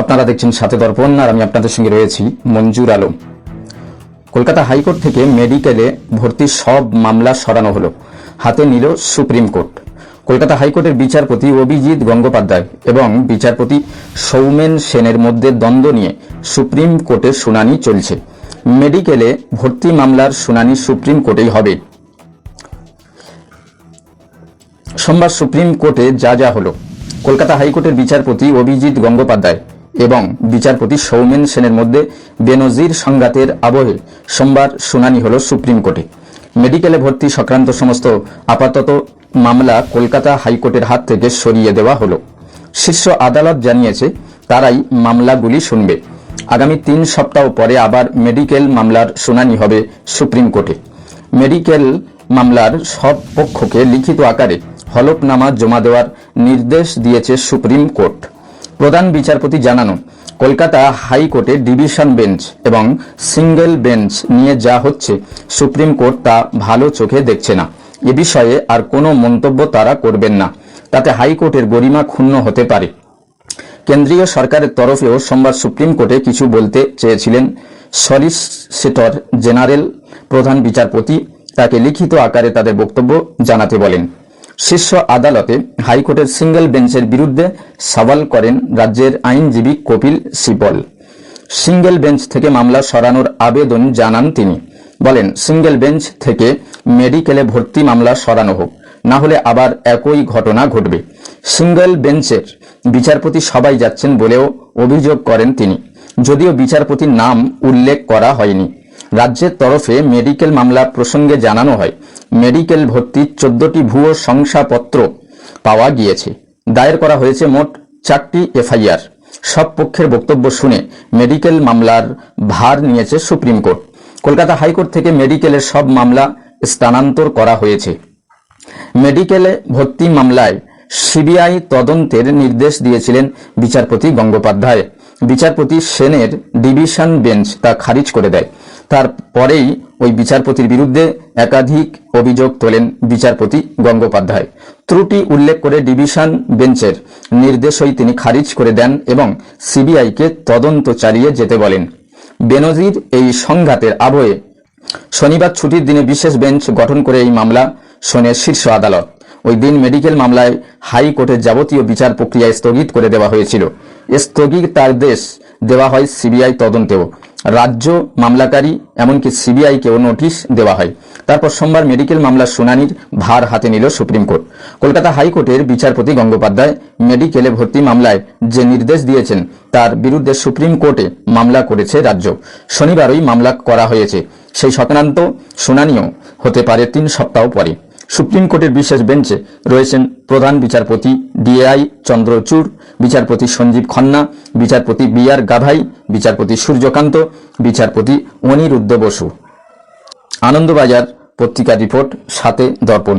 আপনারা দেখছেন সাথে দর্পণ, আর আমি আপনাদের সঙ্গে রয়েছি মঞ্জুর আলম। কলকাতা হাইকোর্ট থেকে মেডিকেলে ভর্তির সব মামলা সরানো হলো। হাতে নিল সুপ্রিম কোর্ট। কলকাতা হাইকোর্টের বিচারপতি অভিজিৎ গঙ্গোপাধ্যায় এবং বিচারপতি সৌমেন সেনের মধ্যে দ্বন্দ্ব নিয়ে সুপ্রিম কোর্টের শুনানি চলছে। মেডিকেলে ভর্তি মামলার শুনানি সুপ্রিম কোর্টেই হবে। সোমবার সুপ্রিম কোর্টে যা যা হলো। কলকাতা হাইকোর্টের বিচারপতি অভিজিৎ গঙ্গোপাধ্যায় এবং বিচারপতি সৌমেন সেনের মধ্যে বেনজির সংঘাতের আবহে সোমবার শুনানি হল সুপ্রিম কোর্টে। মেডিকেলে ভর্তি সংক্রান্ত সমস্ত আপাতত মামলা কলকাতা হাইকোর্টের হাত থেকে সরিয়ে দেওয়া হলো। শীর্ষ আদালত জানিয়েছে, তারাই মামলাগুলি শুনবে। আগামী তিন সপ্তাহ পরে আবার মেডিকেল মামলার শুনানি হবে সুপ্রিম কোর্টে। মেডিকেল মামলার সব পক্ষকে লিখিত আকারে হলফনামা জমা দেওয়ার নির্দেশ দিয়েছে সুপ্রিম কোর্ট। প্রধান বিচারপতি জানানো, কলকাতা হাইকোর্টে ডিভিশন বেঞ্চ এবং সিঙ্গেল বেঞ্চ নিয়ে যা হচ্ছে, সুপ্রিম কোর্ট তা ভালো চোখে দেখছে না। এ বিষয়ে আর কোনো মন্তব্য তারা করবেন না। তাতে হাইকোর্টের গরিমা ক্ষুণ্ণ হতে পারে। কেন্দ্রীয় সরকারের তরফেও সোমবার সুপ্রিম কোর্টে কিছু বলতে চেয়েছিলেন সলিসিটর জেনারেল প্রধান বিচারপতি। তাকে লিখিত আকারে তাদের বক্তব্য জানাতে বলেন। শীর্ষ আদালতে হাইকোর্টের সিঙ্গেল বেঞ্চের বিরুদ্ধে সওয়াল করেন রাজ্যের আইনজীবী কপিল সিবল। সিঙ্গেল বেঞ্চ থেকে মামলা সরানোর আবেদন জানান তিনি। বলেন, সিঙ্গেল বেঞ্চ থেকে মেডিকেলে ভর্তি মামলা সরানো হোক, না হলে আবার একই ঘটনা ঘটবে। সিঙ্গেল বেঞ্চের বিচারপতি সবাই যাচ্ছেন বলেও অভিযোগ করেন তিনি। যদিও বিচারপতির নাম উল্লেখ করা হয়নি। রাজ্যের তরফে মেডিকেল মামলা প্রসঙ্গে জানানো হয়, মেডিকেল ভর্তির চোদ্দটি ভুয়ো শংসাপত্র পাওয়া গিয়েছে। দায়ের করা হয়েছে মোট চারটি এফআইআর। সব পক্ষের বক্তব্য শুনে মেডিকেল মামলার ভার নিয়েছে সুপ্রিম কোর্ট। কলকাতা হাইকোর্ট থেকে মেডিকেলের সব মামলা স্থানান্তর করা হয়েছে। মেডিকেলে ভর্তি মামলায় সিবিআই তদন্তের নির্দেশ দিয়েছিলেন বিচারপতি গঙ্গোপাধ্যায়। বিচারপতি সেনের ডিভিশন বেঞ্চ তা খারিজ করে দেয়। তারপরেই ওই বিচারপতির বিরুদ্ধে একাধিক অভিযোগ তোলেন বিচারপতি গঙ্গোপাধ্যায়। ত্রুটি উল্লেখ করে ডিভিশন বেঞ্চের নির্দেশই তিনি খারিজ করে দেন এবং সিবিআইকে তদন্ত চালিয়ে যেতে বলেন। বেনজির এই সংঘাতের আবহে শনিবার ছুটির দিনে বিশেষ বেঞ্চ গঠন করে এই মামলা শোনে শীর্ষ আদালত। ওই দিন মেডিকেল মামলায় হাইকোর্টের যাবতীয় বিচার প্রক্রিয়া স্থগিত করে দেওয়া হয়েছিল। স্থগিতাদেশ দেওয়া হয় সিবিআই তদন্তেও। রাজ্য মামলাকারী, এমনকি সিবিআইকেও নোটিশ দেওয়া হয়। তারপর সোমবার মেডিকেল মামলার শুনানির ভার হাতে নিল সুপ্রিম কোর্ট। কলকাতা হাইকোর্টের বিচারপতি গঙ্গোপাধ্যায় মেডিকেলে ভর্তি মামলায় যে নির্দেশ দিয়েছেন, তার বিরুদ্ধে সুপ্রিম কোর্টে মামলা করেছে রাজ্য। শনিবারই মামলা করা হয়েছে। সেই সংক্রান্ত শুনানিও হতে পারে তিন সপ্তাহ পরে। সুপ্রিম কোর্টের বিশেষ বেঞ্চে রয়েছেন প্রধান বিচারপতি ডিআই চন্দ্রচূড়, বিচারপতি সঞ্জীব খন্না, বিচারপতি বি আর গাভাই বিচারপতি সূর্যকান্ত, বিচারপতি অনিরুদ্ধ বসু। আনন্দবাজার পত্রিকা রিপোর্ট, সাথে দর্পণ।